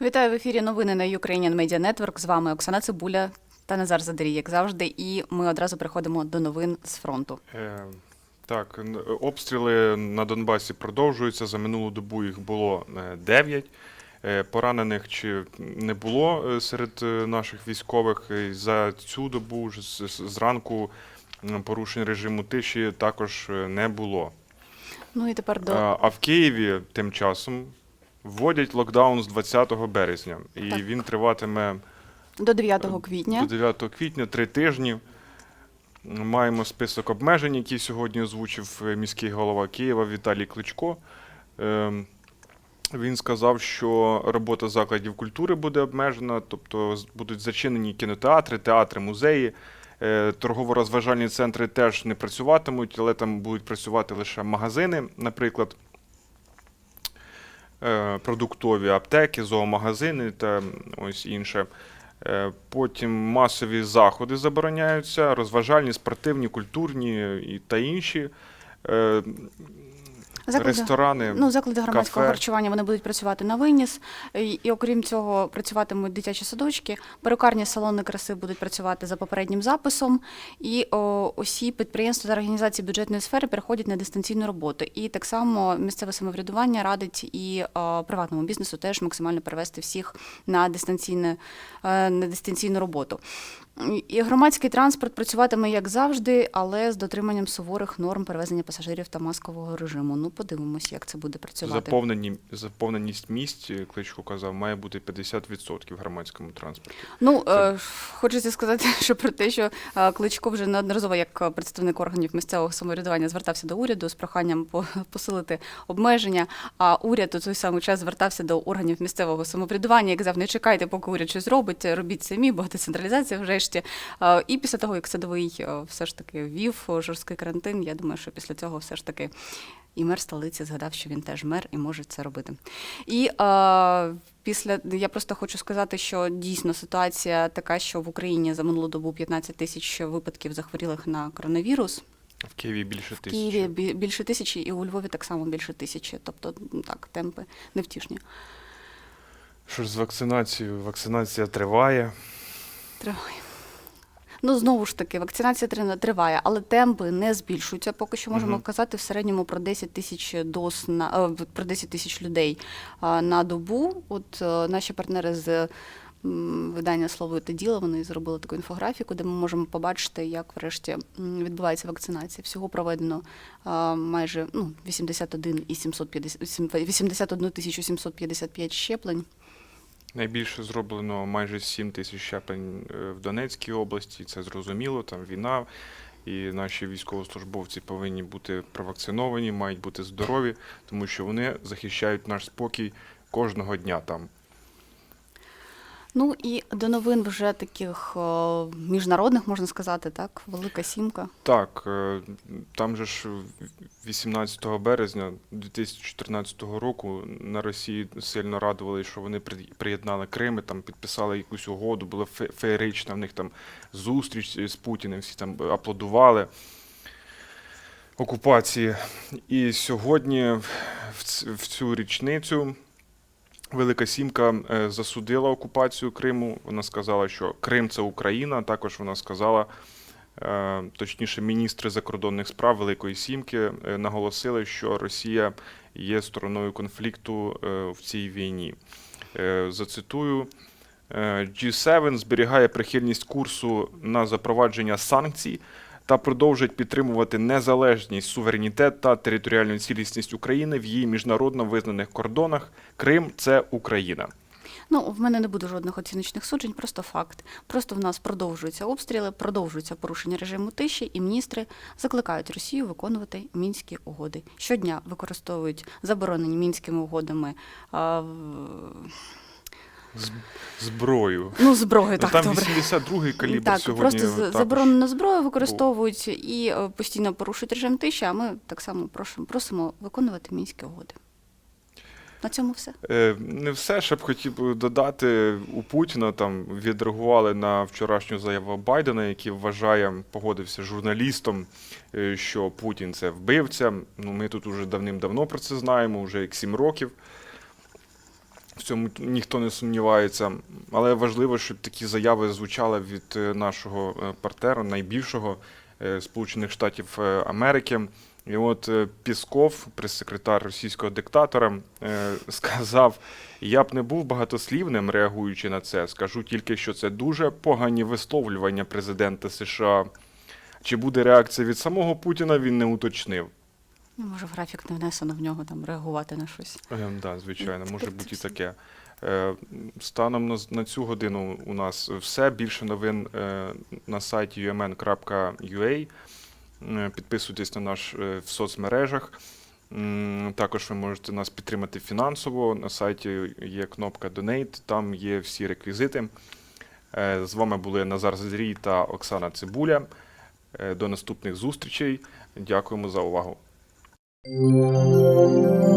Вітаю в ефірі новини на Ukrainian Media Network. З вами Оксана Цибуля та Назар Задарій, як завжди. І ми одразу переходимо до новин з фронту. Е, Так, обстріли на Донбасі продовжуються. За минулу добу їх було 9. Поранених чи не було е, серед е, наших військових. За цю добу зранку порушень режиму тиші також е, не було. Ну і тепер до а в Києві тим часом вводять локдаун з 20 березня, і Так. він триватиме до 9 квітня. до 9 квітня, три тижні. Маємо список обмежень, які сьогодні озвучив е, міський голова Києва Віталій Кличко. Ем, Він сказав, що робота закладів культури буде обмежена, тобто будуть зачинені кінотеатри, театри, музеї. Е, Торгово-розважальні центри теж не працюватимуть, але там будуть працювати лише магазини, наприклад, продуктові аптеки, зоомагазини та ось інше. Е, Потім масові заходи забороняються, розважальні, спортивні, культурні і та інші. Заклади, Ресторани, ну, заклади громадського кафе. харчування вони будуть працювати на виніс. І, і окрім цього, працюватимуть дитячі садочки, перукарні салони краси будуть працювати за попереднім записом. І о, усі підприємства та організації бюджетної сфери переходять на дистанційну роботу. І так само місцеве самоврядування радить і о, приватному бізнесу теж максимально перевести всіх на дистанційне е, на дистанційну роботу. І громадський транспорт працюватиме як завжди, але з дотриманням суворих норм перевезення пасажирів та маскового режиму. Ну, подивимось, як це буде працювати. заповнені, заповненість місць, е, Кличко казав, має бути 50% в громадському транспорті. Ну, Це- е, хочеться сказати, що про те, що е, Кличко вже неодноразово як представник органів місцевого самоврядування звертався до уряду з проханням посилити обмеження. А уряд у той самий час звертався до органів місцевого самоврядування і казав, не чекайте, поки уряд щось робить, робіть самі, бо децентралізація врешті. Е, І після того, як садовий е, все ж таки ввів жорсткий карантин, я думаю, що після цього все ж таки і мер столиці згадав, що він теж мер і може це робити. І е, після я просто хочу сказати, що дійсно ситуація така, що в Україні за минулу добу 15 тисяч випадків захворілих на коронавірус. В Києві більше В тисячі. Києві більше тисячі, і у Львові так само більше тисячі. Тобто так, темпи невтішні. Що ж з вакцинацією? Вакцинація триває. Триває. Ну, знову ж таки, вакцинація три- триває, але темпи не збільшуються. Поки що можемо Мгм. казати в середньому про 10 тисяч доз на е, про 10 тисяч людей на добу. От е, наші партнери з видання слово та діло вони зробили таку інфографіку, де ми можемо побачити, як врешті відбувається вакцинація. Всього проведено а, майже ну, 81 і 750, 81 тисячу 755 щеплень. Найбільше зроблено майже 7 тисяч щеплень е, в Донецькій області. Це зрозуміло, там війна. І наші військовослужбовці повинні бути провакциновані, мають бути здорові, тому що вони захищають наш спокій кожного дня там. Ну і до новин вже таких е, міжнародних, можна сказати, так, велика сімка. Так, е, там же ж 18 березня 2014 року на Росії сильно радували, що вони при- приєднали Крим, там підписали якусь угоду, була фе- феєрична в них там зустріч з Путіним, всі там аплодували окупації. І сьогодні в цю річницю Велика Сімка е, засудила окупацію Криму. Вона сказала, що Крим це Україна. Також вона сказала, е, точніше, міністри закордонних справ Великої Сімки е, наголосили, що Росія є стороною конфлікту в цій війні. Зацитую. е, G7 зберігає прихильність курсу на запровадження санкцій та продовжить підтримувати незалежність, суверенітет та територіальну цілісність України в її міжнародно визнаних кордонах. Крим це Україна. Ну, в мене не буде жодних оціночних суджень, просто факт. Просто в нас продовжуються обстріли, продовжуються порушення режиму тиші, і міністри закликають Росію виконувати мінські угоди. Щодня використовують заборонені мінськими угодами а, Зброю. ну, зброю, Ну, так там добре. 82-й калібр так, сьогодні. просто також. заборонену зброю використовують і е, постійно порушують режим тиші, а ми так само просимо, просимо виконувати мінські угоди. На цьому все. Е, Не все, ще б хотів додати у Путіна там відреагували на вчорашню заяву Байдена, який вважає, погодився з журналістом, е, що Путін це вбивця. Ну, ми тут уже давним-давно про це знаємо, вже як сім років. В цьому ніхто не сумнівається. Але важливо, щоб такі заяви звучали від е, нашого е, партнера, найбільшого е, Сполучених Штатів Америки. І от Пісков, прес-секретар російського диктатора, сказав: я б не був багатослівним, реагуючи на це. Скажу тільки, що це дуже погані висловлювання президента США. Чи буде реакція від самого Путіна, він не уточнив. Ну, може, в графік не внесено в нього там реагувати на щось. Ем, да, звичайно, може бути і таке. Е, Станом на, на цю годину у нас все. Більше новин е, на сайті umn.ua. Е, Підписуйтесь на наш е, в соцмережах. Також ви можете нас підтримати фінансово. На сайті є кнопка Donate, там є всі реквізити. Е, З вами були Назар Зазрій та Оксана Цибуля. До наступних зустрічей. Дякуємо за увагу. Música